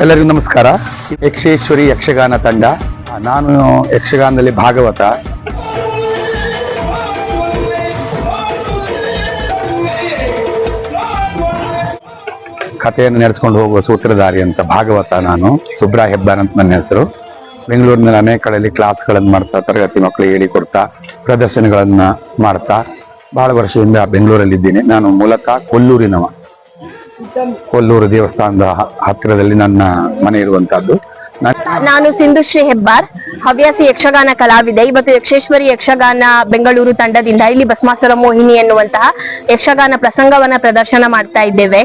ಎಲ್ಲರಿಗೂ ನಮಸ್ಕಾರ. ಯಕ್ಷೇಶ್ವರಿ ಯಕ್ಷಗಾನ ತಂಡ. ನಾನು ಯಕ್ಷಗಾನದಲ್ಲಿ ಭಾಗವತ. ಕಥೆಯನ್ನು ನಡೆಸ್ಕೊಂಡು ಹೋಗುವ ಸೂತ್ರಧಾರಿ ಅಂತ ಭಾಗವತ ನಾನು. ಸುಬ್ರಾ ಹೆಬ್ಬಾರ್ ಅಂತ ನನ್ನ ಹೆಸರು. ಬೆಂಗಳೂರಿನಲ್ಲಿ ಅನೇಕ ಕಡೆಯಲ್ಲಿ ಕ್ಲಾಸ್ಗಳನ್ನು ಮಾಡ್ತಾ, ತರಗತಿ ಮಕ್ಕಳಿಗೆ ಹೇಳಿಕೊಡ್ತಾ ಪ್ರದರ್ಶನಗಳನ್ನು ಮಾಡ್ತಾ, ಬಹಳ ವರ್ಷದಿಂದ ಬೆಂಗಳೂರಲ್ಲಿದ್ದೀನಿ. ನಾನು ಮೂಲತಃ ಕೊಲ್ಲೂರಿನವ. ಕೊಲ್ಲೂರು ದೇವಸ್ಥಾನದ ಹತ್ತಿರದಲ್ಲಿ ನನ್ನ ಮನೆ ಇರುವಂತಹದ್ದು. ನಾನು ಸಿಂಧುಶ್ರೀ ಹೆಬ್ಬಾರ್, ಹವ್ಯಾಸಿ ಯಕ್ಷಗಾನ ಕಲಾವಿದೆ. ಇವತ್ತು ಯಕ್ಷೇಶ್ವರಿ ಯಕ್ಷಗಾನ ಬೆಂಗಳೂರು ತಂಡದಿಂದ ಇಲ್ಲಿ ಭಸ್ಮಾಸುರ ಮೋಹಿನಿ ಎನ್ನುವಂತಹ ಯಕ್ಷಗಾನ ಪ್ರಸಂಗವನ್ನ ಪ್ರದರ್ಶನ ಮಾಡ್ತಾ ಇದ್ದೇವೆ.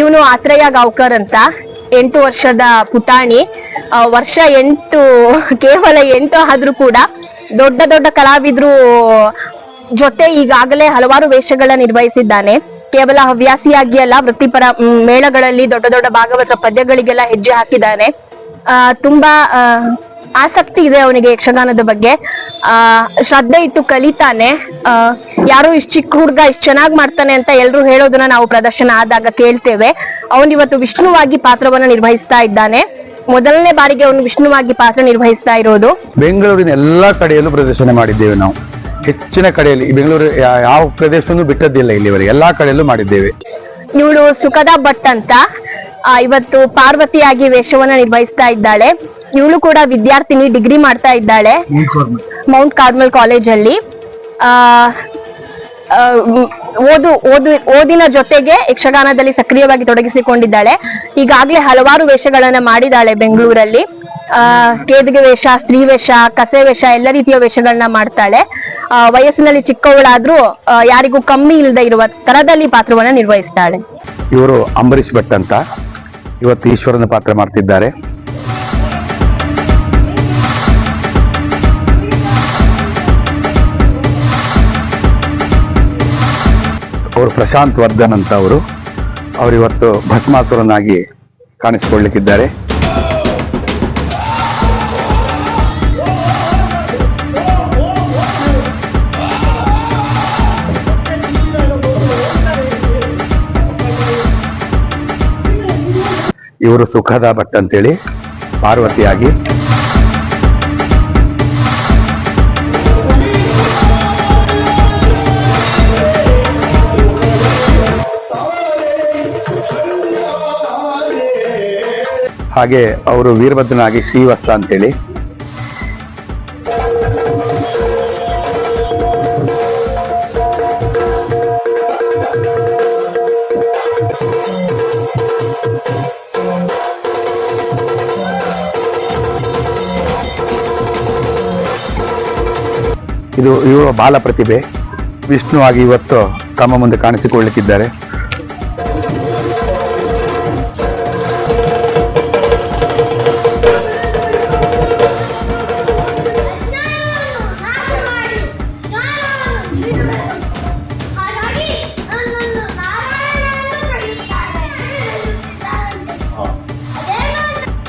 ಇವನು ಆತ್ರಯ ಗಾವ್ಕರ್ ಅಂತ. ಎಂಟು ವರ್ಷದ ಪುಟಾಣಿ. ವರ್ಷ ಎಂಟು, ಕೇವಲ ಎಂಟು ಆದ್ರೂ ಕೂಡ ದೊಡ್ಡ ದೊಡ್ಡ ಕಲಾವಿದ್ರು ಜೊತೆ ಈಗಾಗಲೇ ಹಲವಾರು ವೇಷಗಳನ್ನ ನಿರ್ವಹಿಸಿದ್ದಾನೆ. ಕೇವಲ ಹವ್ಯಾಸಿಯಾಗಿ ಅಲ್ಲ ವೃತ್ತಿಪರ ಮೇಳಗಳಲ್ಲಿ ದೊಡ್ಡ ದೊಡ್ಡ ಭಾಗವತ ಪದ್ಯಗಳಿಗೆಲ್ಲ ಹೆಜ್ಜೆ ಹಾಕಿದ್ದಾನೆ. ಆ, ತುಂಬಾ ಆಸಕ್ತಿ ಇದೆ ಅವನಿಗೆ ಯಕ್ಷಗಾನದ ಬಗ್ಗೆ. ಆ ಶ್ರದ್ಧೆ ಇಟ್ಟು ಕಲಿತಾನೆ. ಆ, ಯಾರು ಇಷ್ಟ ಚಿಕ್ಕ ಹುಡುಗ ಇಷ್ಟ ಚೆನ್ನಾಗ್ ಮಾಡ್ತಾನೆ ಅಂತ ಎಲ್ರು ಹೇಳೋದನ್ನ ನಾವು ಪ್ರದರ್ಶನ ಆದಾಗ ಕೇಳ್ತೇವೆ. ಅವನಿವತ್ತು ವಿಷ್ಣುವಾಗಿ ಪಾತ್ರವನ್ನ ನಿರ್ವಹಿಸ್ತಾ ಇದ್ದಾನೆ. ಮೊದಲನೇ ಬಾರಿಗೆ ಅವನು ವಿಷ್ಣುವಾಗಿ ಪಾತ್ರ ನಿರ್ವಹಿಸ್ತಾ ಇರೋದು. ಬೆಂಗಳೂರಿನ ಎಲ್ಲಾ ಕಡೆಯಲ್ಲೂ ಪ್ರದರ್ಶನ ಮಾಡಿದ್ದೇವೆ ನಾವು. ಹೆಚ್ಚಿನ ಕಡೆಯಲ್ಲಿ ಬೆಂಗಳೂರು ಯಾವ ಪ್ರದೇಶವನ್ನು ಬಿಟ್ಟದ್ದಿಲ್ಲ ಇಲ್ಲಿವರೆಗೆ ಎಲ್ಲಾ ಕಡೆಯಲ್ಲೂ ಮಾಡಿದ್ದೇವೆ. ಇವಳು ಸುಖದ ಭಟ್ ಅಂತ. ಆ, ಇವತ್ತು ಪಾರ್ವತಿಯಾಗಿ ವೇಷವನ್ನ ನಿರ್ವಹಿಸ್ತಾ ಇದ್ದಾಳೆ. ಇವಳು ಕೂಡ ವಿದ್ಯಾರ್ಥಿನಿ ಡಿಗ್ರಿ ಮಾಡ್ತಾ ಇದ್ದಾಳೆ. ಮೌಂಟ್ ಕಾರ್ಮಲ್ ಕಾಲೇಜ್ ಅಲ್ಲಿ. ಆ, ಓದು ಓದು ಓದಿನ ಜೊತೆಗೆ ಯಕ್ಷಗಾನದಲ್ಲಿ ಸಕ್ರಿಯವಾಗಿ ತೊಡಗಿಸಿಕೊಂಡಿದ್ದಾಳೆ. ಈಗಾಗಲೇ ಹಲವಾರು ವೇಷಗಳನ್ನ ಮಾಡಿದ್ದಾಳೆ ಬೆಂಗಳೂರಲ್ಲಿ. ಆ ಕೇದಿಗೆ ವೇಷ ಸ್ತ್ರೀ ವೇಷ ಕಸೆ ವೇಷ ಎಲ್ಲ ರೀತಿಯ ವೇಷಗಳನ್ನ ಮಾಡ್ತಾಳೆ. ವಯಸ್ಸಿನಲ್ಲಿ ಚಿಕ್ಕವಳಾದ್ರೂ ಯಾರಿಗೂ ಕಮ್ಮಿ ಇಲ್ಲದೆ ಇರುವ ತರದಲ್ಲಿ ಪಾತ್ರವನ್ನ ನಿರ್ವಹಿಸ್ತಾಳೆ. ಇವರು ಅಂಬರೀಷ್ ಭಟ್ ಅಂತ. ಇವತ್ತು ಈಶ್ವರನ ಪಾತ್ರ ಮಾಡ್ತಿದ್ದಾರೆ. ಅವರು ಪ್ರಶಾಂತ್ ವರ್ಧನ್ ಅಂತ ಅವರು. ಅವರಿವತ್ತು ಭಸ್ಮಾಸುರನಾಗಿ ಕಾಣಿಸಿಕೊಳ್ಳಿಕ್ಕಿದ್ದಾರೆ ಇವರು ಸುಖದ ಭಟ್ ಅಂತೇಳಿ ಪಾರ್ವತಿಯಾಗಿ. ಹಾಗೆ ಅವರು ವೀರಭದ್ರನಾಗಿ ಶ್ರೀವತ್ಸ ಅಂತೇಳಿ ಇದು ಇವರು ಬಾಲ ಪ್ರತಿಭೆ ವಿಷ್ಣುವಾಗಿ ಇವತ್ತು ತಮ್ಮ ಮುಂದೆ ಕಾಣಿಸಿಕೊಳ್ಳುತ್ತಿದ್ದಾರೆ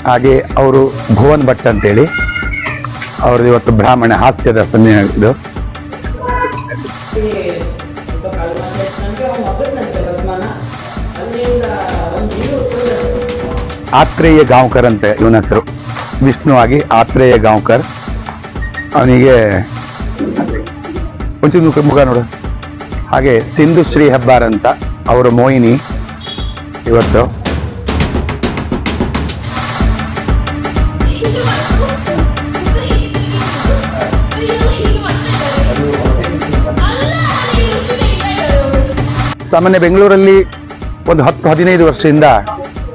ಹಾಗೆ ಅವರು ಭುವನ್ ಭಟ್ ಅಂತೇಳಿ. ಅವ್ರದ್ದು ಇವತ್ತು ಬ್ರಾಹ್ಮಣ ಹಾಸ್ಯದ ಸನ್ನೆ ಇದು. ಆತ್ರೇಯ ಗಾಂವ್ಕರ್ ಅಂತ ಇವನ ಹೆಸರು. ವಿಷ್ಣು ಆಗಿ ಆತ್ರೇಯ ಗಾಂವ್ಕರ್. ಅವನಿಗೆ ಒಂಚೂರು ಮುಖ ನೋಡು. ಹಾಗೆ ಸಿಂಧುಶ್ರೀ ಹೆಬ್ಬಾರ್ ಅಂತ, ಅವರು ಮೋಹಿನಿ ಇವತ್ತು. ಸಾಮಾನ್ಯ ಬೆಂಗಳೂರಲ್ಲಿ ಒಂದು ಹತ್ತು, ಹದಿನೈದು ವರ್ಷದಿಂದ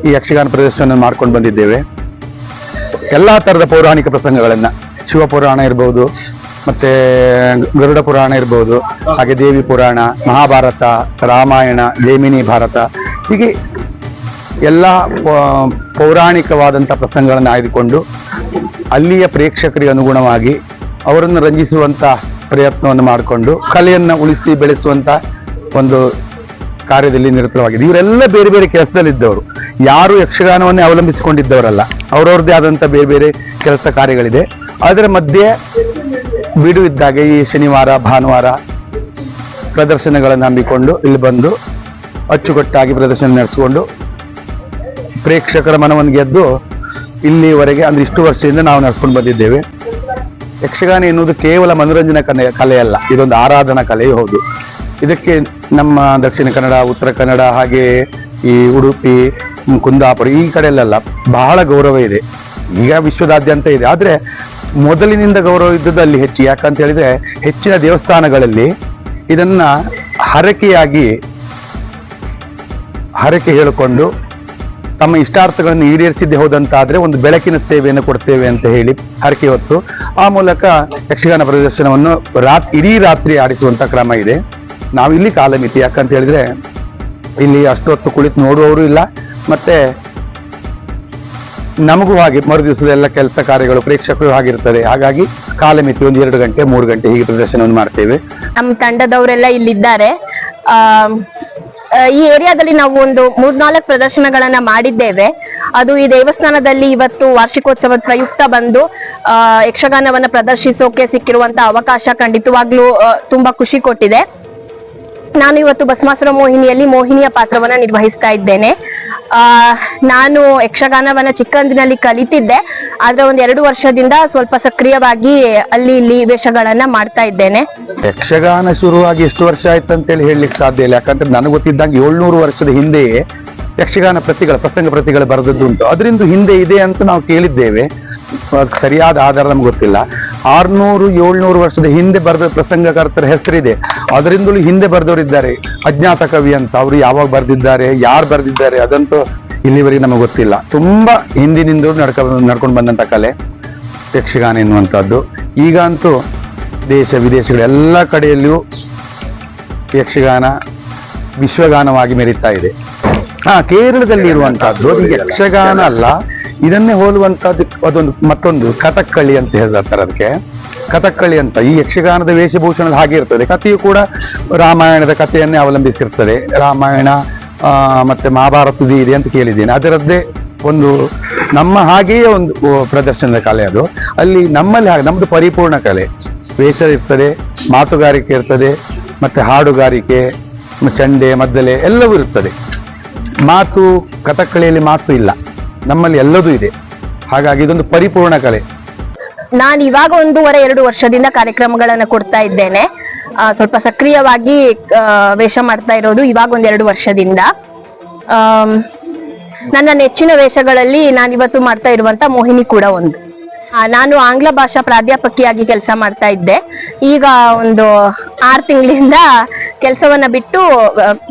ಈ ಯಕ್ಷಗಾನ ಪ್ರದರ್ಶನ ಮಾಡ್ಕೊಂಡು ಬಂದಿದ್ದೇವೆ. ಎಲ್ಲ ಥರದ ಪೌರಾಣಿಕ ಪ್ರಸಂಗಗಳನ್ನು ಶಿವಪುರಾಣ ಇರ್ಬೋದು, ಮತ್ತು ಗರುಡ ಪುರಾಣ ಇರ್ಬೋದು, ಹಾಗೆ ದೇವಿ ಪುರಾಣ, ಮಹಾಭಾರತ, ರಾಮಾಯಣ, ಜೇಮಿನಿ ಭಾರತ, ಹೀಗೆ ಎಲ್ಲ ಪೌರಾಣಿಕವಾದಂಥ ಪ್ರಸಂಗಗಳನ್ನು ಆಯ್ದುಕೊಂಡು ಅಲ್ಲಿಯ ಪ್ರೇಕ್ಷಕರಿಗೆ ಅನುಗುಣವಾಗಿ ಅವರನ್ನು ರಂಜಿಸುವಂಥ ಪ್ರಯತ್ನವನ್ನು ಮಾಡಿಕೊಂಡು, ಕಲೆಯನ್ನು ಉಳಿಸಿ ಬೆಳೆಸುವಂಥ ಒಂದು ಕಾರ್ಯದಲ್ಲಿ ನಿರತವಾಗಿದೆ ಇವರೆಲ್ಲ ಬೇರೆ ಬೇರೆ ಕೆಲಸದಲ್ಲಿದ್ದವರು. ಯಾರು ಯಕ್ಷಗಾನವನ್ನೇ ಅವಲಂಬಿಸಿಕೊಂಡಿದ್ದವರಲ್ಲ. ಅವರವ್ರದ್ದೇ ಆದಂಥ ಬೇರೆ ಬೇರೆ ಕೆಲಸ ಕಾರ್ಯಗಳಿದೆ. ಅದರ ಮಧ್ಯೆ ಬಿಡು ಇದ್ದಾಗ ಈ ಶನಿವಾರ, ಭಾನುವಾರ ಪ್ರದರ್ಶನಗಳನ್ನು ಹಮ್ಮಿಕೊಂಡು ಇಲ್ಲಿ ಬಂದು ಅಚ್ಚುಕಟ್ಟಾಗಿ ಪ್ರದರ್ಶನ ನಡೆಸಿಕೊಂಡು ಪ್ರೇಕ್ಷಕರ ಮನವನ್ನು ಗೆದ್ದು ಇಲ್ಲಿವರೆಗೆ, ಅಂದ್ರೆ ಇಷ್ಟು ವರ್ಷದಿಂದ ನಾವು ನಡೆಸ್ಕೊಂಡು ಬಂದಿದ್ದೇವೆ. ಯಕ್ಷಗಾನ ಎನ್ನುವುದು ಕೇವಲ ಮನೋರಂಜನಾ ಕಲೆ, ಕಲೆಯಲ್ಲ. ಇದೊಂದು ಆರಾಧನಾ ಕಲೆಯೂ ಹೌದು. ಇದಕ್ಕೆ ನಮ್ಮ ದಕ್ಷಿಣ ಕನ್ನಡ, ಉತ್ತರ ಕನ್ನಡ ಹಾಗೆ ಈ ಉಡುಪಿ, ಕುಂದಾಪುರ ಈ ಕಡೆಯಲ್ಲೆಲ್ಲ ಬಹಳ ಗೌರವ ಇದೆ. ಈಗ ವಿಶ್ವದಾದ್ಯಂತ ಇದೆ. ಆದರೆ ಮೊದಲಿನಿಂದ ಗೌರವ ಇದ್ದದ್ದು ಅಲ್ಲಿ ಹೆಚ್ಚು. ಯಾಕಂತ ಹೇಳಿದ್ರೆ ಹೆಚ್ಚಿನ ದೇವಸ್ಥಾನಗಳಲ್ಲಿ ಇದನ್ನ ಹರಕೆಯಾಗಿ, ಹರಕೆ ಹೇಳಿಕೊಂಡು ತಮ್ಮ ಇಷ್ಟಾರ್ಥಗಳನ್ನು ಈಡೇರಿಸಿದ್ದೇ ಹೋದಂತಾದ್ರೆ ಒಂದು ಬೆಳಕಿನ ಸೇವೆಯನ್ನು ಕೊಡ್ತೇವೆ ಅಂತ ಹೇಳಿ ಹರಕೆ ಹೊತ್ತು ಆ ಮೂಲಕ ಯಕ್ಷಗಾನ ಪ್ರದರ್ಶನವನ್ನು ರಾತ್ ಇಡೀ ರಾತ್ರಿ ಆಡಿಸುವಂತ ಕ್ರಮ ಇದೆ. ನಾವು ಇಲ್ಲಿ ಕಾಲಮಿತಿ. ಯಾಕಂತ ಹೇಳಿದ್ರೆ ಇಲ್ಲಿ ಅಷ್ಟೊತ್ತು ಕುಳಿತು ನೋಡುವವರು ಇಲ್ಲ. ಮತ್ತೆ ನಮಗೂ ಹಾಗೆ ಮರು ದಿವಸದ ಎಲ್ಲ ಕೆಲಸ ಕಾರ್ಯಗಳು ಪ್ರೇಕ್ಷಕರು ಆಗಿರ್ತದೆ ಹಾಗಾಗಿ ಕಾಲಮಿತಿ ಒಂದು ಎರಡು ಗಂಟೆ, ಮೂರು ಗಂಟೆ ಹೀಗೆ ಪ್ರದರ್ಶನವನ್ನು ಮಾಡ್ತೇವೆ. ನಮ್ಮ ತಂಡದವರೆಲ್ಲ ಇಲ್ಲಿದ್ದಾರೆ. ಈ ಏರಿಯಾದಲ್ಲಿ ನಾವು ಒಂದು ಮೂರ್ನಾಲ್ಕು ಪ್ರದರ್ಶನಗಳನ್ನ ಮಾಡಿದ್ದೇವೆ. ಅದು ಈ ದೇವಸ್ಥಾನದಲ್ಲಿ ಇವತ್ತು ವಾರ್ಷಿಕೋತ್ಸವದ ಪ್ರಯುಕ್ತ ಬಂದು ಯಕ್ಷಗಾನವನ್ನ ಪ್ರದರ್ಶಿಸೋಕೆ ಸಿಕ್ಕಿರುವಂತಹ ಅವಕಾಶ ಖಂಡಿತವಾಗ್ಲೂ ತುಂಬಾ ಖುಷಿ ಕೊಟ್ಟಿದೆ. ನಾನು ಇವತ್ತು ಭಸ್ಮಾಸುರ ಮೋಹಿನಿಯಲ್ಲಿ ಮೋಹಿನಿಯ ಪಾತ್ರವನ್ನ ನಿರ್ವಹಿಸ್ತಾ ಇದ್ದೇನೆ. ಆ, ನಾನು ಯಕ್ಷಗಾನವನ್ನ ಚಿಕ್ಕಂದಿನಲ್ಲಿ ಕಲಿತಿದ್ದೆ. ಆದ್ರೆ ಒಂದ್ ಎರಡು ವರ್ಷದಿಂದ ಸ್ವಲ್ಪ ಸಕ್ರಿಯವಾಗಿ ಅಲ್ಲಿ ಇಲ್ಲಿ ವೇಷಗಳನ್ನ ಮಾಡ್ತಾ ಇದ್ದೇನೆ. ಯಕ್ಷಗಾನ ಶುರುವಾಗಿ ಎಷ್ಟು ವರ್ಷ ಆಯ್ತು ಅಂತೇಳಿ ಹೇಳಲಿಕ್ಕೆ ಸಾಧ್ಯ ಇಲ್ಲ. ಯಾಕಂದ್ರೆ ನನಗೆ ಗೊತ್ತಿದ್ದಂಗೆ ಏಳ್ನೂರು ವರ್ಷದ ಹಿಂದೆಯೇ ಯಕ್ಷಗಾನ ಪ್ರತಿಗಳ, ಪ್ರಸಂಗ ಪ್ರತಿಗಳು ಬರೆದದ್ದು ಉಂಟು ಅದರಿಂದ ಹಿಂದೆ ಇದೆ ಅಂತ ನಾವು ಕೇಳಿದ್ದೇವೆ. ಸರಿಯಾದ ಆಧಾರ ನಮ್ಗೆ ಗೊತ್ತಿಲ್ಲ. ಆರ್ನೂರು ಏಳ್ನೂರು ವರ್ಷದ ಹಿಂದೆ ಬರೆದ ಪ್ರಸಂಗಕರ್ತರ ಹೆಸರಿದೆ. ಅದರಿಂದಲೂ ಹಿಂದೆ ಬರೆದವರಿದ್ದಾರೆ ಅಜ್ಞಾತ ಕವಿ ಅಂತ ಅವರು ಯಾವಾಗ ಬರೆದಿದ್ದಾರೆ, ಯಾರು ಬರೆದಿದ್ದಾರೆ ಅದಂತೂ ಇಲ್ಲಿವರೆಗೆ ನಮಗೆ ಗೊತ್ತಿಲ್ಲ. ತುಂಬ ಹಿಂದಿನಿಂದ ನಡ್ಕ, ನಡ್ಕೊಂಡು ಬಂದಂಥ ಕಲೆ. ಯಕ್ಷಗಾನ ಎನ್ನುವಂಥದ್ದು. ಈಗ ಅಂತೂ ದೇಶ ವಿದೇಶಗಳೆಲ್ಲ ಕಡೆಯಲ್ಲಿಯೂ ಯಕ್ಷಗಾನ ವಿಶ್ವಗಾನವಾಗಿ ಮೆರೀತಾ ಇದೆ. ಹಾ, ಕೇರಳದಲ್ಲಿ ಇರುವಂತಹದ್ದು ಯಕ್ಷಗಾನ ಅಲ್ಲ. ಇದನ್ನೇ ಹೋಲುವಂತಹದ್ದು ಅದೊಂದು ಮತ್ತೊಂದು ಕಥಕ್ಕಳಿ ಅಂತ ಹೇಳ್ತಾರೆ ಅದಕ್ಕೆ. ಕಥಕ್ಕಳಿ ಅಂತ ಈ ಯಕ್ಷಗಾನದ ವೇಷಭೂಷಣದ ಹಾಗೆ ಇರ್ತದೆ. ಕಥೆಯು ಕೂಡ ರಾಮಾಯಣದ ಕಥೆಯನ್ನೇ ಅವಲಂಬಿಸಿರ್ತದೆ. ರಾಮಾಯಣ ಮತ್ತೆ ಮಹಾಭಾರತದ ಇದೆ ಅಂತ ಕೇಳಿದ್ದೇನೆ. ಅದರದ್ದೇ ಒಂದು ನಮ್ಮ ಹಾಗೆಯೇ ಒಂದು ಪ್ರದರ್ಶನದ ಕಲೆ ಅದು. ಅಲ್ಲಿ ನಮ್ಮಲ್ಲಿ ಹಾಗೆ, ನಮ್ಮದು ಪರಿಪೂರ್ಣ ಕಲೆ. ವೇಷ ಇರ್ತದೆ, ಮಾತುಗಾರಿಕೆ ಇರ್ತದೆ, ಮತ್ತೆ ಹಾಡುಗಾರಿಕೆ ಚಂಡೆ, ಮದ್ದಲೆ ಎಲ್ಲವೂ ಇರ್ತದೆ. ಮಾತು, ಕಥಕ್ಕಳಿಯಲ್ಲಿ ಮಾತು ಇಲ್ಲ. ನಮ್ಮಲ್ಲಿ ಎಲ್ಲದೂ ಇದೆ. ಹಾಗಾಗಿ ಇದೊಂದು ಪರಿಪೂರ್ಣ ಕಲೆ. ನಾನು ಇವಾಗ ಒಂದೂವರೆ, ಎರಡು ವರ್ಷದಿಂದ ಕಾರ್ಯಕ್ರಮಗಳನ್ನ ಕೊಡ್ತಾ ಇದ್ದೇನೆ. ಸ್ವಲ್ಪ ಸಕ್ರಿಯವಾಗಿ ವೇಷ ಮಾಡ್ತಾ ಇರೋದು ಇವಾಗ ಒಂದೆರಡು ವರ್ಷದಿಂದ. ನನ್ನ ನೆಚ್ಚಿನ ವೇಷಗಳಲ್ಲಿ ನಾನಿವತ್ತು ಮಾಡ್ತಾ ಇರುವಂತ ಮೋಹಿನಿ ಕೂಡ ಒಂದು. ನಾನು ಆಂಗ್ಲ ಭಾಷಾ ಪ್ರಾಧ್ಯಾಪಕಿಯಾಗಿ ಕೆಲಸ ಮಾಡ್ತಾ ಇದ್ದೆ. ಈಗ ಒಂದು ಆರು ತಿಂಗಳಿಂದ ಕೆಲಸವನ್ನ ಬಿಟ್ಟು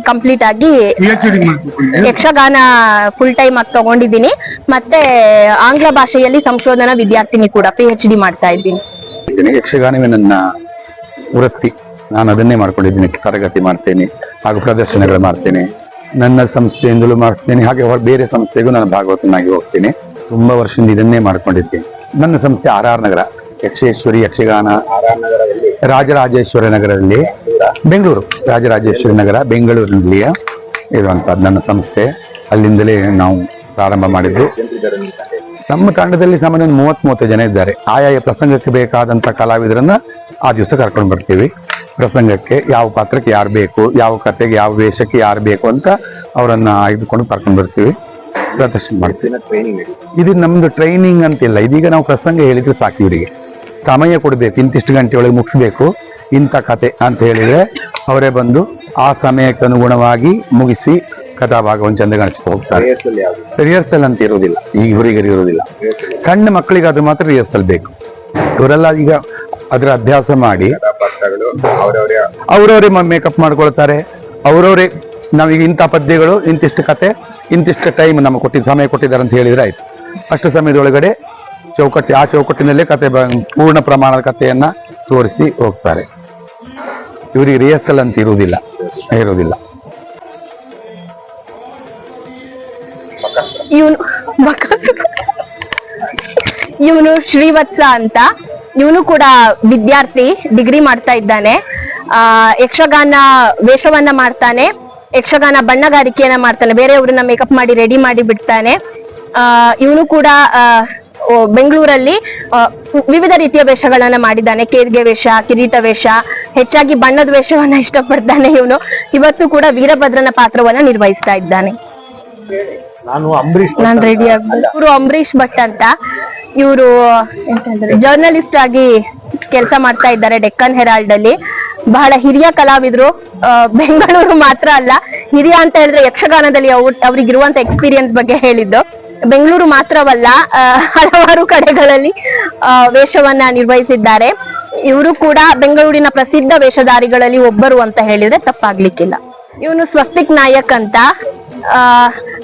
ಕಂಪ್ಲೀಟ್ ಆಗಿ ಯಕ್ಷಗಾನ ಫುಲ್ ಟೈಮ್ ಆಗಿ ತಗೊಂಡಿದ್ದೀನಿ. ಮತ್ತೆ ಆಂಗ್ಲ ಭಾಷೆಯಲ್ಲಿ ಸಂಶೋಧನಾ ವಿದ್ಯಾರ್ಥಿನಿ ಕೂಡ ಪಿ ಎಚ್ ಡಿ ಮಾಡ್ತಾ ಇದ್ದೀನಿ. ಯಕ್ಷಗಾನವೇ ನನ್ನ ವೃತ್ತಿ. ನಾನು ಅದನ್ನೇ ಮಾಡ್ಕೊಂಡಿದ್ದೀನಿ. ತರಗತಿ ಮಾಡ್ತೇನೆ. ಹಾಗೂ ಪ್ರದರ್ಶನಗಳು ಮಾಡ್ತೇನೆ. ನನ್ನ ಸಂಸ್ಥೆಯಿಂದಲೂ ಮಾಡ್ತೇನೆ. ಹಾಗೆ ಬೇರೆ ಸಂಸ್ಥೆಗೂ ನಾನು ಭಾಗವತನಾಗಿ ಹೋಗ್ತೇನೆ. ತುಂಬಾ ವರ್ಷದಿಂದ ಇದನ್ನೇ ಮಾಡ್ಕೊಂಡಿದ್ದೇನೆ. ನನ್ನ ಸಂಸ್ಥೆ ಆರ್ ಆರ್ ನಗರ, ಯಕ್ಷೇಶ್ವರಿ ಯಕ್ಷಗಾನ, ರಾಜರಾಜೇಶ್ವರಿ ನಗರದಲ್ಲಿ, ಬೆಂಗಳೂರು ರಾಜರಾಜೇಶ್ವರಿ ನಗರ, ಬೆಂಗಳೂರಿನಲ್ಲಿಯ ಇರುವಂತಹದ್ದು ನನ್ನ ಸಂಸ್ಥೆ. ಅಲ್ಲಿಂದಲೇ ನಾವು ಪ್ರಾರಂಭ ಮಾಡಿದ್ದು. ನಮ್ಮ ತಂಡದಲ್ಲಿ ಸಾಮಾನ್ಯ ಒಂದು ಮೂವತ್ತ್ ಮೂವತ್ತು ಜನ ಇದ್ದಾರೆ. ಆಯಾಯ ಪ್ರಸಂಗಕ್ಕೆ ಬೇಕಾದಂತ ಕಲಾವಿದರನ್ನ ಆ ದಿವಸ ಕರ್ಕೊಂಡು ಬರ್ತೀವಿ. ಪ್ರಸಂಗಕ್ಕೆ ಯಾವ ಪಾತ್ರಕ್ಕೆ ಯಾರು ಬೇಕು, ಯಾವ ಕಥೆಗೆ, ಯಾವ ವೇಷಕ್ಕೆ ಯಾರು ಬೇಕು ಅಂತ ಅವರನ್ನ ಆಯ್ದುಕೊಂಡು ಕರ್ಕೊಂಡು ಬರ್ತೀವಿ. ಪ್ರದರ್ಶನ ಮಾಡ್ತೀವಿ. ಇದು ನಮ್ದು ಟ್ರೈನಿಂಗ್ ಅಂತಿಲ್ಲ. ಇದೀಗ ನಾವು ಪ್ರಸಂಗ ಹೇಳಿದ್ರೆ ಸಾಕು ಇವರಿಗೆ. ಸಮಯ ಕೊಡಬೇಕು. ಇಂತಿಷ್ಟು ಗಂಟೆ ಒಳಗೆ ಮುಗಿಸ್ಬೇಕು. ಇಂಥ ಕತೆ ಅಂತ ಹೇಳಿದ್ರೆ ಅವರೇ ಬಂದು ಆ ಸಮಯಕ್ಕೆ ಅನುಗುಣವಾಗಿ ಮುಗಿಸಿ ಕಥಾಭಾಗವನ್ನು ಚಂದಗಾಣಿಸ್ಕೊ ಹೋಗ್ತಾರೆ. ರಿಹರ್ಸಲ್ ಅಂತ ಇರೋದಿಲ್ಲ ಈಗ ಇವರಿಗೆ ಇರೋದಿಲ್ಲ ಸಣ್ಣ ಮಕ್ಕಳಿಗೆ ಅದು ಮಾತ್ರ ರಿಹರ್ಸಲ್ ಬೇಕು. ಇವರೆಲ್ಲ ಈಗ ಅದರ ಅಭ್ಯಾಸ ಮಾಡಿ ಅವರವರೇ ಮೇಕಪ್ ಮಾಡ್ಕೊಳ್ತಾರೆ. ಅವರವರೇ ನಾವೀಗ ಇಂಥ ಪದ್ಯಗಳು ಇಂತಿಷ್ಟು ಕತೆ ಇಂತಿಷ್ಟು ಟೈಮ್ ನಮಗೆ ಕೊಟ್ಟಿದ್ದ, ಸಮಯ ಕೊಟ್ಟಿದ್ದಾರೆ ಅಂತ ಹೇಳಿದರೆ ಆಯಿತು. ಅಷ್ಟು ಸಮಯದೊಳಗಡೆ ಚೌಕಟ್ಟು, ಆ ಚೌಕಟ್ಟಿನಲ್ಲೇ ಕತೆ ಪೂರ್ಣ ಪ್ರಮಾಣದ ಕಥೆಯನ್ನು ತೋರಿಸಿ ಹೋಗ್ತಾರೆ. ಇವರಿಗೆ ರಿಹರ್ಸಲ್ ಅಂತ ಇರುವುದಿಲ್ಲ ಇರುವುದಿಲ್ಲ. ಇವನು ಇವನು ಶ್ರೀವತ್ಸ ಅಂತ. ಇವನು ಕೂಡ ವಿದ್ಯಾರ್ಥಿ ಡಿಗ್ರಿ ಮಾಡ್ತಾ ಇದ್ದಾನೆ. ಆ, ಯಕ್ಷಗಾನ ವೇಷವನ್ನ ಮಾಡ್ತಾನೆ. ಯಕ್ಷಗಾನ ಬಣ್ಣಗಾರಿಕೆಯನ್ನ ಮಾಡ್ತಾನೆ. ಬೇರೆಯವ್ರನ್ನ ಮೇಕಪ್ ಮಾಡಿ ರೆಡಿ ಮಾಡಿ ಬಿಡ್ತಾನೆ. ಆ ಇವನು ಕೂಡ ಆ, ಬೆಂಗಳೂರಲ್ಲಿ ವಿವಿಧ ರೀತಿಯ ವೇಷಗಳನ್ನ ಮಾಡಿದ್ದಾನೆ. ಕೇರ್ಗೆ ವೇಷ ಕಿರೀಟ ವೇಷ ಹೆಚ್ಚಾಗಿ ಬಣ್ಣದ ವೇಷವನ್ನ ಇಷ್ಟಪಡ್ತಾನೆ ಇವನು. ಇವತ್ತು ಕೂಡ ವೀರಭದ್ರನ ಪಾತ್ರವನ್ನ ನಿರ್ವಹಿಸ್ತಾ ಇದ್ದಾನೆ. ನಾನು ಅಂಬರೀಷ್ ನಾನ್ ರೆಡಿ ಇವರು ಅಂಬರೀಶ್ ಭಟ್ ಅಂತ. ಇವರು ಜರ್ನಲಿಸ್ಟ್ ಆಗಿ ಕೆಲಸ ಮಾಡ್ತಾ ಇದ್ದಾರೆ ಡೆಕ್ಕನ್ ಹೆರಾಲ್ಡ್ ಅಲ್ಲಿ. ಬಹಳ ಹಿರಿಯ ಕಲಾವಿದ್ರು. ಬೆಂಗಳೂರು ಮಾತ್ರ ಅಲ್ಲ, ಹಿರಿಯ ಅಂತ ಹೇಳಿದ್ರೆ ಯಕ್ಷಗಾನದಲ್ಲಿ ಅವ್ರ್- ಅವ್ರಿಗಿರುವಂತ ಎಕ್ಸ್ಪೀರಿಯನ್ಸ್ ಬಗ್ಗೆ ಹೇಳಿದ್ದು. ಬೆಂಗಳೂರು ಮಾತ್ರವಲ್ಲ ಹಲವಾರು ಕಡೆಗಳಲ್ಲಿ ವೇಷವನ್ನ ನಿರ್ವಹಿಸಿದ್ದಾರೆ. ಇವರು ಕೂಡ ಬೆಂಗಳೂರಿನ ಪ್ರಸಿದ್ಧ ವೇಷಧಾರಿಗಳಲ್ಲಿ ಒಬ್ಬರು ಅಂತ ಹೇಳಿದ್ರೆ ತಪ್ಪಾಗ್ಲಿಕ್ಕಿಲ್ಲ. ಇವನು ಸ್ವಸ್ತಿಕ್ ನಾಯಕ್ ಅಂತ.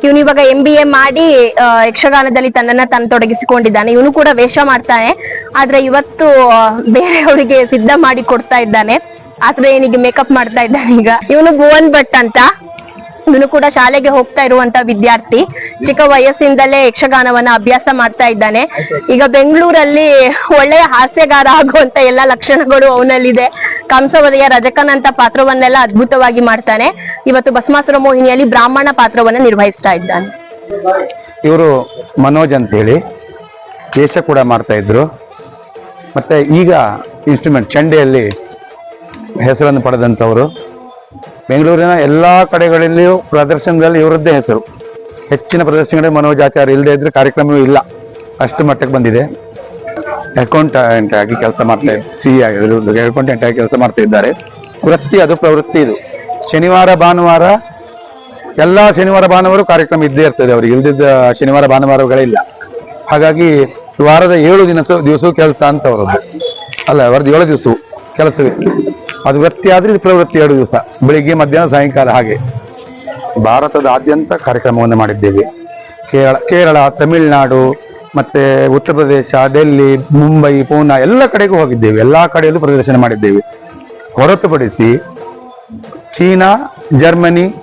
ಇವನು ಇವಾಗ ಎಂ ಬಿ ಎ ಮಾಡಿ ಯಕ್ಷಗಾನದಲ್ಲಿ ತನ್ನನ್ನ ತಾನು ತೊಡಗಿಸಿಕೊಂಡಿದ್ದಾನೆ. ಇವನು ಕೂಡ ವೇಷ ಮಾಡ್ತಾನೆ. ಆದ್ರೆ ಇವತ್ತು ಬೇರೆಯವರಿಗೆ ಸಿದ್ಧ ಮಾಡಿ ಕೊಡ್ತಾ ಇದ್ದಾನೆ. ಆತರ ಏನಿಗೆ ಮೇಕಪ್ ಮಾಡ್ತಾ ಇದ್ದಾನೆ ಈಗ. ಇವನು ಭುವನ್ ಭಟ್ ಅಂತ. ಇವನು ಕೂಡ ಶಾಲೆಗೆ ಹೋಗ್ತಾ ಇರುವಂತ ವಿದ್ಯಾರ್ಥಿ. ಚಿಕ್ಕ ವಯಸ್ಸಿಂದಲೇ ಯಕ್ಷಗಾನವನ್ನ ಅಭ್ಯಾಸ ಮಾಡ್ತಾ ಇದ್ದಾನೆ. ಈಗ ಬೆಂಗಳೂರಲ್ಲಿ ಒಳ್ಳೆಯ ಹಾಸ್ಯಗಾರ ಆಗುವಂತ ಎಲ್ಲಾ ಲಕ್ಷಣಗಳು ಅವನಲ್ಲಿದೆ. ಕಂಸವದಯ ರಜಕನ್ ಅಂತ ಪಾತ್ರವನ್ನೆಲ್ಲ ಅದ್ಭುತವಾಗಿ ಮಾಡ್ತಾನೆ. ಇವತ್ತು ಭಸ್ಮಾಸುರ ಮೋಹಿನಿಯಲ್ಲಿ ಬ್ರಾಹ್ಮಣ ಪಾತ್ರವನ್ನ ನಿರ್ವಹಿಸ್ತಾ ಇದ್ದಾನೆ. ಇವರು ಮನೋಜ್ ಅಂತ ಹೇಳಿ ವೇಷ ಕೂಡ ಮಾಡ್ತಾ ಇದ್ರು. ಮತ್ತೆ ಈಗ ಇನ್ಸ್ಟ್ರೂಮೆಂಟ್ ಚಂಡೆಯಲ್ಲಿ ಹೆಸರನ್ನು ಪಡೆದಂಥವರು. ಬೆಂಗಳೂರಿನ ಎಲ್ಲ ಕಡೆಗಳಲ್ಲಿಯೂ ಪ್ರದರ್ಶನದಲ್ಲಿ ಇವರದ್ದೇ ಹೆಸರು. ಹೆಚ್ಚಿನ ಪ್ರದರ್ಶನಗಳೇ ಮನೋಜ್ ಆಚಾರ್ಯ ಇಲ್ಲದೆ ಇದ್ರೆ ಕಾರ್ಯಕ್ರಮವೂ ಇಲ್ಲ. ಅಷ್ಟು ಮಟ್ಟಕ್ಕೆ ಬಂದಿದೆ. ಅಕೌಂಟೆಂಟ್ ಆಗಿ ಕೆಲಸ ಮಾಡ್ತಾ ಸಿ ಅಕೌಂಟೆಂಟ್ ಆಗಿ ಕೆಲಸ ಮಾಡ್ತಾ ಇದ್ದಾರೆ. ವೃತ್ತಿ ಅದು ಪ್ರವೃತ್ತಿ ಇದು. ಶನಿವಾರ, ಭಾನುವಾರ ಎಲ್ಲ ಶನಿವಾರ, ಭಾನುವಾರ ಕಾರ್ಯಕ್ರಮ ಇದ್ದೇ ಇರ್ತದೆ ಅವರಿಗೆ. ಇಲ್ದಿದ್ದ ಶನಿವಾರ ಭಾನುವಾರಗಳಿಲ್ಲ ಹಾಗಾಗಿ ವಾರದ ಏಳು ದಿನ ದಿವಸವೂ ಕೆಲಸ ಅಂತ ಅವರದ್ದು. ಅಲ್ಲ, ವಾರದ ಏಳು ದಿವಸ ಕೆಲಸವಿತ್ತು ಅದು ವೃತ್ತಿ ಆದ್ರೆ ಇದು ಪ್ರವೃತ್ತಿ ಎರಡು ದಿವಸ, ಬೆಳಿಗ್ಗೆ, ಮಧ್ಯಾಹ್ನ, ಸಾಯಂಕಾಲ ಹಾಗೆ. ಭಾರತದಾದ್ಯಂತ ಕಾರ್ಯಕ್ರಮವನ್ನು ಮಾಡಿದ್ದೇವೆ. ಕೇರಳ ಕೇರಳ, ತಮಿಳುನಾಡು, ಮತ್ತೆ ಉತ್ತರ ಪ್ರದೇಶ ಡೆಲ್ಲಿ ಮುಂಬೈ, ಪೂನಾ ಎಲ್ಲ ಕಡೆಗೂ ಹೋಗಿದ್ದೇವೆ. ಎಲ್ಲ ಕಡೆಯಲ್ಲೂ ಪ್ರದರ್ಶನ ಮಾಡಿದ್ದೇವೆ. ಹೊರತುಪಡಿಸಿ ಚೀನಾ, ಜರ್ಮನಿ,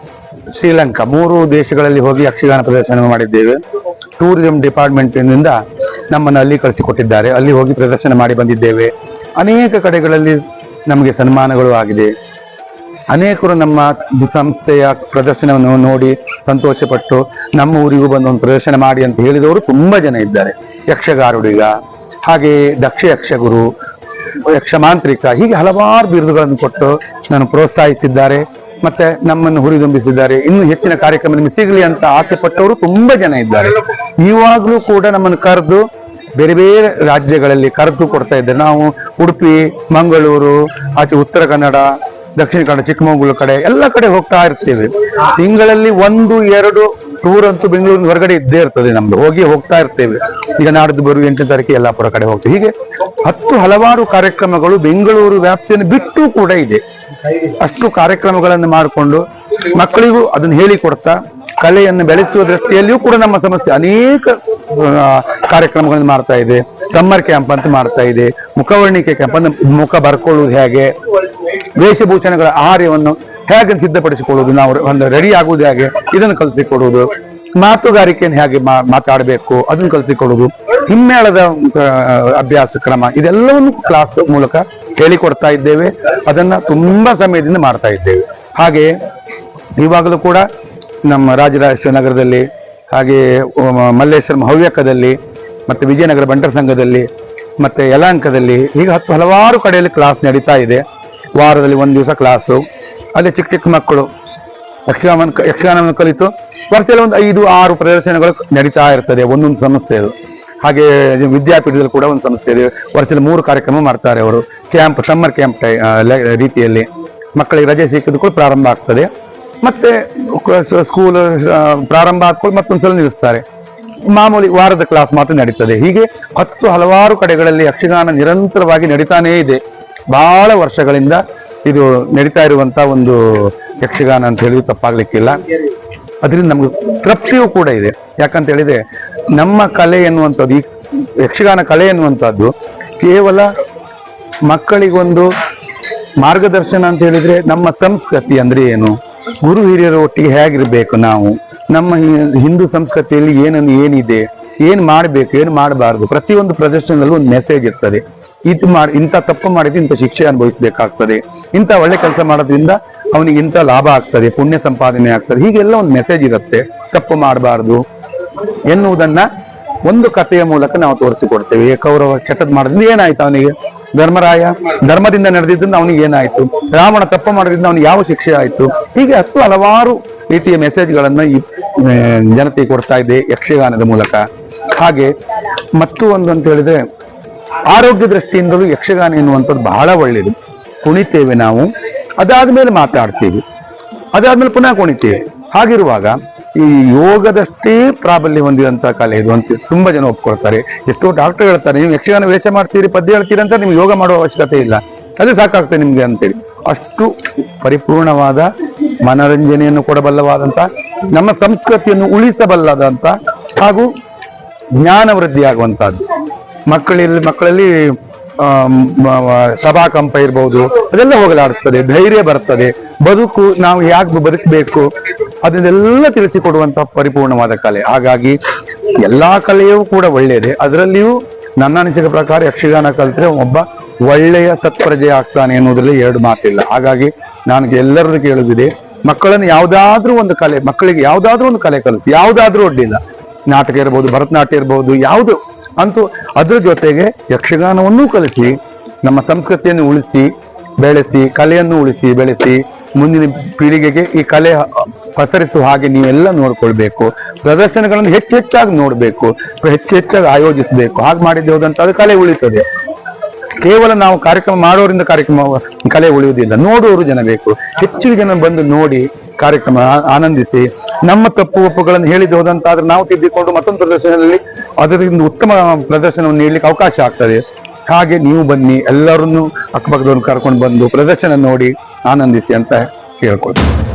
ಶ್ರೀಲಂಕಾ ಮೂರು ದೇಶಗಳಲ್ಲಿ ಹೋಗಿ ಯಕ್ಷಗಾನ ಪ್ರದರ್ಶನ ಮಾಡಿದ್ದೇವೆ. ಟೂರಿಸಂ ಡಿಪಾರ್ಟ್ಮೆಂಟ್ನಿಂದ ನಮ್ಮನ್ನು ಅಲ್ಲಿ ಕಳಿಸಿಕೊಟ್ಟಿದ್ದಾರೆ. ಅಲ್ಲಿ ಹೋಗಿ ಪ್ರದರ್ಶನ ಮಾಡಿ ಬಂದಿದ್ದೇವೆ. ಅನೇಕ ಕಡೆಗಳಲ್ಲಿ ನಮಗೆ ಸನ್ಮಾನಗಳು ಆಗಿದೆ. ಅನೇಕರು ನಮ್ಮ ಸಂಸ್ಥೆಯ ಪ್ರದರ್ಶನವನ್ನು ನೋಡಿ ಸಂತೋಷಪಟ್ಟು ನಮ್ಮ ಊರಿಗೂ ಬಂದು ಒಂದು ಪ್ರದರ್ಶನ ಮಾಡಿ ಅಂತ ಹೇಳಿದವರು ತುಂಬಾ ಜನ ಇದ್ದಾರೆ. ಯಕ್ಷಗಾರುಡಿಗ ಹಾಗೆ ದಕ್ಷ ಯಕ್ಷಗುರು ಯಕ್ಷಮಾಂತ್ರಿಕ ಹೀಗೆ ಹಲವಾರು ಬಿರುದುಗಳನ್ನು ಕೊಟ್ಟು ನಾನು ಪ್ರೋತ್ಸಾಹಿಸಿದ್ದಾರೆ. ಮತ್ತೆ ನಮ್ಮನ್ನು ಹುರಿದುಂಬಿಸಿದ್ದಾರೆ. ಇನ್ನು ಹೆಚ್ಚಿನ ಕಾರ್ಯಕ್ರಮ ನಿಮಗೆ ಸಿಗಲಿ ಅಂತ ಆಸೆ ಪಟ್ಟವರು ತುಂಬಾ ಜನ ಇದ್ದಾರೆ. ಇವಾಗಲೂ ಕೂಡ ನಮ್ಮನ್ನು ಕರೆದು ಬೇರೆ ಬೇರೆ ರಾಜ್ಯಗಳಲ್ಲಿ ಕರೆದು ಕೊಡ್ತಾ ಇದ್ದೆ. ನಾವು ಉಡುಪಿ, ಮಂಗಳೂರು, ಆಚೆ ಉತ್ತರ ಕನ್ನಡ, ದಕ್ಷಿಣ ಕನ್ನಡ, ಚಿಕ್ಕಮಗಳೂರು ಕಡೆ ಎಲ್ಲ ಕಡೆ ಹೋಗ್ತಾ ಇರ್ತೇವೆ. ತಿಂಗಳಲ್ಲಿ ಒಂದು, ಎರಡು ಟೂರ್ ಅಂತೂ ಬೆಂಗಳೂರಿನ ಹೊರಗಡೆ ಇದ್ದೇ ಇರ್ತದೆ ನಮ್ದು. ಹೋಗಿ ಹೋಗ್ತಾ ಇರ್ತೇವೆ. ಈಗ ನಾಡಿದ್ದು ಬರುವ ಎಂಟನೇ ತಾರೀಕು ಯಲ್ಲಾಪುರ ಕಡೆ ಹೋಗ್ತೇವೆ. ಹೀಗೆ ಹತ್ತು ಹಲವಾರು ಕಾರ್ಯಕ್ರಮಗಳು ಬೆಂಗಳೂರು ವ್ಯಾಪ್ತಿಯನ್ನು ಬಿಟ್ಟು ಕೂಡ ಇದೆ. ಅಷ್ಟು ಕಾರ್ಯಕ್ರಮಗಳನ್ನು ಮಾಡಿಕೊಂಡು ಮಕ್ಕಳಿಗೂ ಅದನ್ನು ಹೇಳಿಕೊಡ್ತಾ ಕಲೆಯನ್ನು ಬೆಳೆಸುವ ದೃಷ್ಟಿಯಲ್ಲಿಯೂ ಕೂಡ ನಮ್ಮ ಸಂಸ್ಥೆ ಅನೇಕ ಕಾರ್ಯಕ್ರಮಗಳನ್ನು ಮಾಡ್ತಾ ಇದೆ. ಸಮ್ಮರ್ ಕ್ಯಾಂಪ್ ಅಂತ ಮಾಡ್ತಾ ಇದೆ. ಮುಖವರ್ಣಿಕೆ ಕ್ಯಾಂಪ್ ಅಂದ್ರೆ ಮುಖ ಬರ್ಕೊಳ್ಳುವುದು ಹೇಗೆ? ವೇಷಭೂಷಣಗಳ ಆಹಾರವನ್ನು ಹೇಗೆ ಸಿದ್ಧಪಡಿಸಿಕೊಳ್ಳುವುದು? ನಾವು ಒಂದು ರೆಡಿ ಆಗುವುದು ಹೇಗೆ? ಇದನ್ನು ಕಲಿಸಿಕೊಡುವುದು. ಮಾತುಗಾರಿಕೆಯನ್ನು ಹೇಗೆ ಮಾತಾಡಬೇಕು? ಅದನ್ನು ಕಲಿಸಿಕೊಡುವುದು. ಹಿಮ್ಮೇಳದ ಅಭ್ಯಾಸ ಕ್ರಮ. ಇದೆಲ್ಲವನ್ನು ಕ್ಲಾಸ್ ಮೂಲಕ ಹೇಳಿಕೊಡ್ತಾ ಇದ್ದೇವೆ. ಅದನ್ನ ತುಂಬಾ ಸಮಯದಿಂದ ಮಾಡ್ತಾ ಇದ್ದೇವೆ. ಹಾಗೆ ಇವಾಗಲೂ ಕೂಡ ನಮ್ಮ ರಾಜರಾಜೇಶ್ವರ ನಗರದಲ್ಲಿ, ಹಾಗೆ ಮಲ್ಲೇಶ್ವರಂ ಹವ್ಯಕದಲ್ಲಿ, ಮತ್ತು ವಿಜಯನಗರ ಬಂಟರ ಸಂಘದಲ್ಲಿ, ಮತ್ತು ಯಲಾಂಕದಲ್ಲಿ ಈಗ ಹತ್ತು ಹಲವಾರು ಕಡೆಯಲ್ಲಿ ಕ್ಲಾಸ್ ನಡೀತಾ ಇದೆ. ವಾರದಲ್ಲಿ ಒಂದು ದಿವಸ ಕ್ಲಾಸು ಅದೇ ಚಿಕ್ಕ ಚಿಕ್ಕ ಮಕ್ಕಳು ಯಕ್ಷಗಾನ ಯಕ್ಷಗಾನವನ್ನು ಕಲಿತು, ವರ್ಷದಲ್ಲಿ ಒಂದು ಐದು, ಆರು ಪ್ರದರ್ಶನಗಳು ನಡೀತಾ ಇರ್ತದೆ, ಒಂದೊಂದು ಸಂಸ್ಥೆ ಅದು. ಹಾಗೆ ವಿದ್ಯಾಪೀಠದಲ್ಲಿ ಕೂಡ ಒಂದು ಸಂಸ್ಥೆ ಇದೆ. ವರ್ಷದಲ್ಲಿ ಮೂರು ಕಾರ್ಯಕ್ರಮ ಮಾಡ್ತಾರೆ ಅವರು. ಕ್ಯಾಂಪ್ ಸಮ್ಮರ್ ಕ್ಯಾಂಪ್ ರೀತಿಯಲ್ಲಿ ಮಕ್ಕಳಿಗೆ ರಜೆ ಸಿಕ್ಕಿದ ಕೂಡ ಪ್ರಾರಂಭ ಆಗ್ತದೆ. ಮತ್ತೆ ಸ್ಕೂಲ್ ಪ್ರಾರಂಭ ಆದ್ಕೊಂಡು ಮತ್ತೊಂದ್ಸಲ ನಿಲ್ಲಿಸ್ತಾರೆ. ಮಾಮೂಲಿ ವಾರದ ಕ್ಲಾಸ್ ಮಾತ್ರ ನಡೀತದೆ. ಹೀಗೆ ಹತ್ತು ಹಲವಾರು ಕಡೆಗಳಲ್ಲಿ ಯಕ್ಷಗಾನ ನಿರಂತರವಾಗಿ ನಡೀತಾನೇ ಇದೆ. ಬಹಳ ವರ್ಷಗಳಿಂದ ಇದು ನಡೀತಾ ಇರುವಂತ ಒಂದು ಯಕ್ಷಗಾನ ಅಂತ ಹೇಳಿದ್ರು ತಪ್ಪಾಗ್ಲಿಕ್ಕಿಲ್ಲ. ಅದರಿಂದ ನಮ್ಗೆ ತೃಪ್ತಿಯೂ ಕೂಡ ಇದೆ. ಯಾಕಂತ ಹೇಳಿದ್ರೆ ನಮ್ಮ ಕಲೆ ಎನ್ನುವಂಥದ್ದು, ಈ ಯಕ್ಷಗಾನ ಕಲೆ ಎನ್ನುವಂಥದ್ದು ಕೇವಲ ಮಕ್ಕಳಿಗೊಂದು ಮಾರ್ಗದರ್ಶನ ಅಂತ ಹೇಳಿದ್ರೆ ನಮ್ಮ ಸಂಸ್ಕೃತಿ ಅಂದ್ರೆ ಏನು? ಗುರು ಹಿರಿಯರ ಒಟ್ಟಿಗೆ ಹೇಗಿರಬೇಕು ನಾವು? ನಮ್ಮ ಹಿಂದೂ ಸಂಸ್ಕೃತಿಯಲ್ಲಿ ಏನನ್ನು ಏನಿದೆ, ಏನ್ ಮಾಡಬೇಕು, ಏನ್ ಮಾಡಬಾರದು, ಪ್ರತಿಯೊಂದು ಪ್ರದರ್ಶನದಲ್ಲೂ ಒಂದು ಮೆಸೇಜ್ ಇರ್ತದೆ. ಇದು ಮಾಡಿ ಇಂಥ ತಪ್ಪು ಮಾಡಿದ್ರೆ ಇಂಥ ಶಿಕ್ಷೆ ಅನುಭವಿಸಬೇಕಾಗ್ತದೆ. ಇಂಥ ಒಳ್ಳೆ ಕೆಲಸ ಮಾಡೋದ್ರಿಂದ ಅವನಿಗೆ ಇಂಥ ಲಾಭ ಆಗ್ತದೆ, ಪುಣ್ಯ ಸಂಪಾದನೆ ಆಗ್ತದೆ, ಹೀಗೆಲ್ಲ ಒಂದು ಮೆಸೇಜ್ ಇರುತ್ತೆ. ತಪ್ಪು ಮಾಡಬಾರ್ದು ಎನ್ನುವುದನ್ನ ಒಂದು ಕಥೆಯ ಮೂಲಕ ನಾವು ತೋರಿಸಿಕೊಡ್ತೇವೆ. ಕೌರವ ಕೆಟ್ಟದ್ ಮಾಡಿದ್ರಿಂದ ಏನಾಯ್ತು ಅವನಿಗೆ? ಧರ್ಮರಾಯ, ಧರ್ಮದಿಂದ ನಡೆದಿದ್ದರಿಂದ ಅವನಿಗೆ ಏನಾಯ್ತು? ರಾವಣ ತಪ್ಪು ಮಾಡೋದ್ರಿಂದ ಅವನಿಗೆ ಯಾವ ಶಿಕ್ಷೆ ಆಯ್ತು? ಹೀಗೆ ಹತ್ತು ಹಲವಾರು ರೀತಿಯ ಮೆಸೇಜ್ಗಳನ್ನ ಈ ಜನತೆಗೆ ಕೊಡ್ತಾ ಇದೆ ಯಕ್ಷಗಾನದ ಮೂಲಕ. ಹಾಗೆ ಮತ್ತು ಒಂದು ಅಂತ ಹೇಳಿದ್ರೆ, ಆರೋಗ್ಯ ದೃಷ್ಟಿಯಿಂದಲೂ ಯಕ್ಷಗಾನ ಎನ್ನುವಂಥದ್ದು ಬಹಳ ಒಳ್ಳೆಯದು ಕುಣಿತೇವೆ ನಾವು. ಅದಾದ ಮೇಲೆ ಮಾತಾಡ್ತೀವಿ. ಅದಾದ್ಮೇಲೆ ಪುನಃ ಕುಣಿತೇವೆ. ಹಾಗಿರುವಾಗ ಈ ಯೋಗದಷ್ಟೇ ಪ್ರಾಬಲ್ಯ ಹೊಂದಿದಂತಹ ಕಲೆ ಇದು ಅಂತ ತುಂಬಾ ಜನ ಒಪ್ಕೊಳ್ತಾರೆ. ಎಷ್ಟೋ ಡಾಕ್ಟರ್ ಹೇಳ್ತಾರೆ, ನೀವು ಯಕ್ಷಗಾನ ವೇಷ ಮಾಡ್ತೀರಿ, ಪದ್ಯ ಹೇಳ್ತೀರಿ ಅಂತ ನಿಮ್ಗೆ ಯೋಗ ಮಾಡುವ ಅವಶ್ಯಕತೆ ಇಲ್ಲ. ಅದೇ ಸಾಕಾಗ್ತದೆ ನಿಮ್ಗೆ ಅಂತೇಳಿ. ಅಷ್ಟು ಪರಿಪೂರ್ಣವಾದ ಮನರಂಜನೆಯನ್ನು ಕೊಡಬಲ್ಲವಾದಂತ, ನಮ್ಮ ಸಂಸ್ಕೃತಿಯನ್ನು ಉಳಿಸಬಲ್ಲದಂತ ಹಾಗೂ ಜ್ಞಾನ ವೃದ್ಧಿಯಾಗುವಂತಹದ್ದು ಮಕ್ಕಳಲ್ಲಿ ಮಕ್ಕಳಲ್ಲಿ ಆಮ್, ಕಂಪ ಇರ್ಬಹುದು ಅದೆಲ್ಲ ಹೋಗಲಾಡುತ್ತದೆ ಧೈರ್ಯ ಬರ್ತದೆ ಬದುಕು ನಾವು ಯಾಕೆ ಬದುಕಬೇಕು ಅದನ್ನೆಲ್ಲ ತಿಳಿಸಿಕೊಡುವಂತಹ ಪರಿಪೂರ್ಣವಾದ ಕಲೆ. ಹಾಗಾಗಿ ಎಲ್ಲಾ ಕಲೆಯೂ ಕೂಡ ಒಳ್ಳೆಯದೇ. ಅದರಲ್ಲಿಯೂ ನನ್ನ ಅನಿಸಿದ ಪ್ರಕಾರ ಯಕ್ಷಗಾನ ಕಲಿತ್ರೆ ಒಬ್ಬ ಒಳ್ಳೆಯ ಸತ್ಪ್ರಜೆ ಆಗ್ತಾನೆ ಎನ್ನುವುದರಲ್ಲಿ ಎರಡು ಮಾತಿಲ್ಲ. ಹಾಗಾಗಿ ನನಗೆ ಎಲ್ಲರದ್ದು ಕೇಳುದಿದೆ ಮಕ್ಕಳನ್ನು ಯಾವುದಾದ್ರೂ ಒಂದು ಕಲೆ ಮಕ್ಕಳಿಗೆ ಯಾವುದಾದ್ರೂ ಒಂದು ಕಲೆ ಕಲಿಸಿ ಯಾವುದಾದ್ರೂ ಅಡ್ಡಿಲ್ಲ ನಾಟಕ ಇರ್ಬೋದು ಭರತನಾಟ್ಯ ಇರ್ಬೋದು ಯಾವುದು ಅಂತೂ ಅದ್ರ ಜೊತೆಗೆ ಯಕ್ಷಗಾನವನ್ನೂ ಕಲಿಸಿ, ನಮ್ಮ ಸಂಸ್ಕೃತಿಯನ್ನು ಉಳಿಸಿ, ಬೆಳೆಸಿ, ಕಲೆಯನ್ನು ಉಳಿಸಿ, ಬೆಳೆಸಿ, ಮುಂದಿನ ಪೀಳಿಗೆಗೆ ಈ ಕಲೆ ಪಸರಿಸುವ ಹಾಗೆ ನೀವೆಲ್ಲ ನೋಡ್ಕೊಳ್ಬೇಕು. ಪ್ರದರ್ಶನಗಳನ್ನು ಹೆಚ್ಚು ಹೆಚ್ಚಾಗಿ ನೋಡಬೇಕು, ಹೆಚ್ಚು ಹೆಚ್ಚಾಗಿ ಆಯೋಜಿಸಬೇಕು. ಹಾಗೆ ಮಾಡಿದ್ದೆ ಹೋದಂತ ಅದು ಕಲೆ ಉಳಿತದೆ. ಕೇವಲ ನಾವು ಕಾರ್ಯಕ್ರಮ ಮಾಡೋರಿಂದ ಕಾರ್ಯಕ್ರಮ, ಕಲೆ ಉಳಿಯುವುದಿಲ್ಲ. ನೋಡುವವರು ಜನ ಬೇಕು. ಹೆಚ್ಚು ಜನ ಬಂದು ನೋಡಿ ಕಾರ್ಯಕ್ರಮ ಆನಂದಿಸಿ ನಮ್ಮ ತಪ್ಪು ಒಪ್ಪುಗಳನ್ನು ಹೇಳಿದ್ದು ಹೋದಂತಾದ್ರೆ ನಾವು ತಿದ್ದಿಕೊಂಡು ಮತ್ತೊಂದು ಪ್ರದರ್ಶನದಲ್ಲಿ ಅದರಿಂದ ಉತ್ತಮ ಪ್ರದರ್ಶನವನ್ನು ನೀಡಲಿಕ್ಕೆ ಅವಕಾಶ ಆಗ್ತದೆ. ಹಾಗೆ ನೀವು ಬನ್ನಿ, ಎಲ್ಲರನ್ನೂ ಅಕ್ಕಪಕ್ಕದವ್ರನ್ನ ಕರ್ಕೊಂಡು ಬಂದು ಪ್ರದರ್ಶನ ನೋಡಿ ಆನಂದಿಸಿ ಅಂತ ಹೇಳ್ಕೊಳ್ತೀನಿ.